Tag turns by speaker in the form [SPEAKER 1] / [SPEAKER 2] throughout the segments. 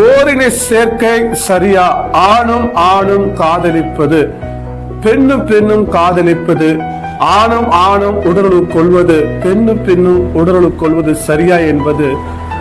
[SPEAKER 1] ஓரினை சேர்க்கை சரியா? ஆணும் ஆணும் காதலிப்பது. பெண்ணும் பெண்ணும் காதலிப்பது. ஆணும் ஆணும் உடலுறவு கொள்வது. பெண்ணும் பெண்ணும் உடலுறவு கொள்வது சரியா என்பது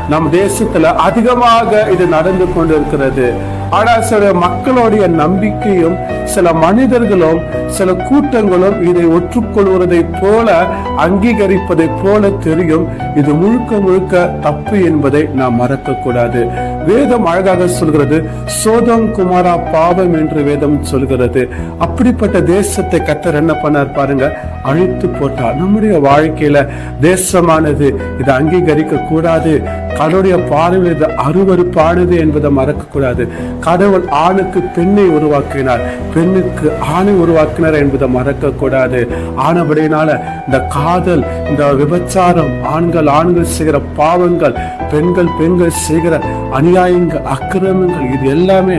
[SPEAKER 1] நம் தேசத்துல அதிகமாக இது நடந்து கொண்டிருக்கிறது. ஆனா சில மக்களுடைய நம்பிக்கையும் சில மனிதர்களும் சில கூட்டங்களும் இதை ஒற்றுக்கொள்வதை போல அங்கீகரிப்பதை போல தெரியும். இது முழுக்க முழுக்க தப்பு என்பதை நாம் மறக்க கூடாது வேதம் அழகாக சொல்கிறது சோதம் குமாரா பாவம் என்று வேதம் சொல்கிறது. அப்படிப்பட்ட தேசத்தை கத்தர் என்ன பண்ணார் பாருங்க அழித்து போட்டார். நம்முடைய வாழ்க்கையில தேசமானது இதை அங்கீகரிக்க கூடாது. கடவுளுடைய பார்வையில் இது அருவருப்பானது என்பதை மறக்கக்கூடாது. கடவுள் ஆணுக்கு பெண்ணை உருவாக்கினார். பெண்ணுக்கு ஆணை உருவாக்கினார் என்பதை மறக்கக்கூடாது. ஆனபடியினால இந்த காதல் இந்த விபச்சாரம் ஆண்கள் ஆண்கள் செய்கிற பாவங்கள் பெண்கள் பெண்கள் செய்கிற அநியாயங்கள் அக்கிரமங்கள் இது எல்லாமே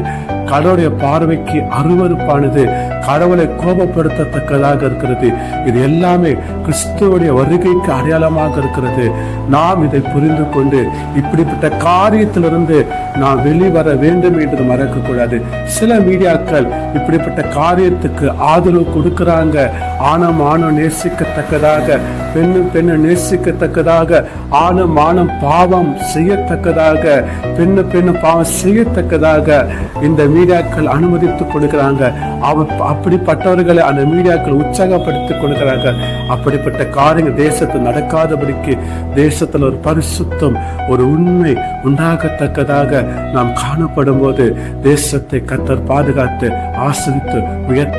[SPEAKER 1] கடவுளுடைய பார்வைக்கு அருவருப்பானது. கடவுளை கோபப்படுத்தத்தக்கதாக இருக்கிறது. இது எல்லாமே கிறிஸ்துவனுடைய வருகைக்கு அடையாளமாக இருக்கிறது. நாம் இதை புரிந்து கொண்டு இப்படிப்பட்ட காரியத்திலிருந்து நான் வெளிவர வேண்டும் என்று மறக்கக்கூடாது. சில மீடியாக்கள் இப்படிப்பட்ட காரியத்துக்கு ஆதரவு கொடுக்குறாங்க. ஆணம் ஆணம் நேசிக்கத்தக்கதாக பெண்ணும் பெண்ணை நேசிக்கத்தக்கதாக ஆணும் ஆணும் பாவம் செய்யத்தக்கதாக பெண்ணு பெண்ணு பாவம் செய்யத்தக்கதாக இந்த மீடியாக்கள் அனுமதித்துக் கொடுக்குறாங்க. அவ அப்படிப்பட்டவர்களை அந்த மீடியாக்கள் உற்சாகப்படுத்திக் கொடுக்குறாங்க. அப்படிப்பட்ட காரியங்கள் தேசத்தில் நடக்காதபடிக்கு தேசத்தில் ஒரு பரிசுத்தம் ஒரு உண்மை உண்டாகத்தக்கதாக நாம் காணப்படும் போது தேசத்தை கத்தர் பாதுகாத்து ஆசிரித்து உயர்